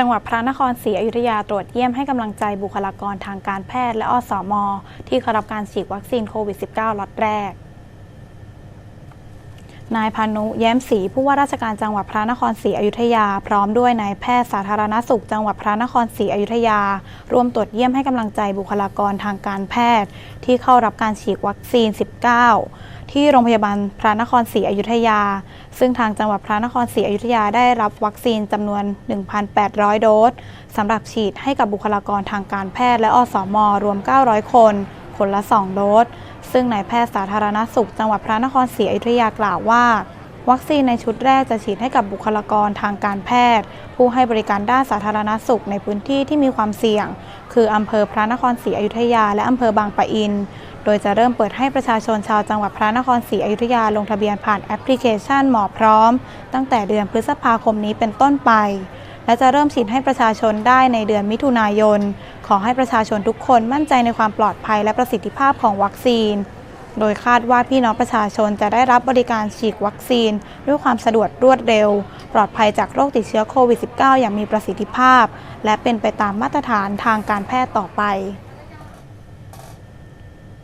จังหวัดพระนครศรีอยุธยาตรวจเยี่ยมให้กำลังใจบุคลากรทางการแพทย์และอสมที่เข้ารับการฉีดวัคซีนโควิด -19 ล็อตแรก นายพานุแย้มศรีผู้ว่าราชการจังหวัดพระนครศรีอยุธยา พร้อมด้วยนายแพทย์สาธารณสุข จังหวัดพระนครศรีอยุธยา ร่วมตรวจเยี่ยมให้กำลังใจบุคลากรทางการแพทย์ ที่เข้ารับการฉีดวัคซีน 19 ที่โรงพยาบาลพระนครศรีอยุธยา ซึ่งทางจังหวัดพระนครศรีอยุธยาได้รับวัคซีนจำนวน 1,800 โดสสำหรับฉีดให้กับบุคลากรทางการแพทย์และอสมรวม 900 คน คนละ 2 โดส ซึ่งนายแพทย์สาธารณสุขจังหวัดพระนครศรีอยุธยากล่าวว่า วัคซีนในชุดแรกจะฉีดให้กับบุคลากรทางการแพทย์ ผู้ให้บริการด้านสาธารณสุขในพื้นที่ที่มีความเสี่ยง คืออำเภอพระนครศรีอยุธยา และอำเภอบางปะอิน โดยจะเริ่มเปิดให้ประชาชนชาวจังหวัดพระนครศรีอยุธยาลงทะเบียนผ่านแอปพลิเคชันหมอพร้อม ตั้งแต่เดือนพฤษภาคมนี้เป็นต้นไป และจะเริ่มฉีดให้ประชาชนได้ในเดือนมิถุนายน ขอให้ประชาชนทุกคนมั่นใจในความปลอดภัยและประสิทธิภาพของวัคซีน โดยคาดว่าพี่น้องประชาชนจะได้รับบริการฉีดวัคซีน ด้วยความสะดวกรวดเร็ว ปลอดภัยจากโรคติดเชื้อโควิด -19 อย่างมีประสิทธิภาพ และเป็นไปตามมาตรฐานทางการแพทย์ต่อไป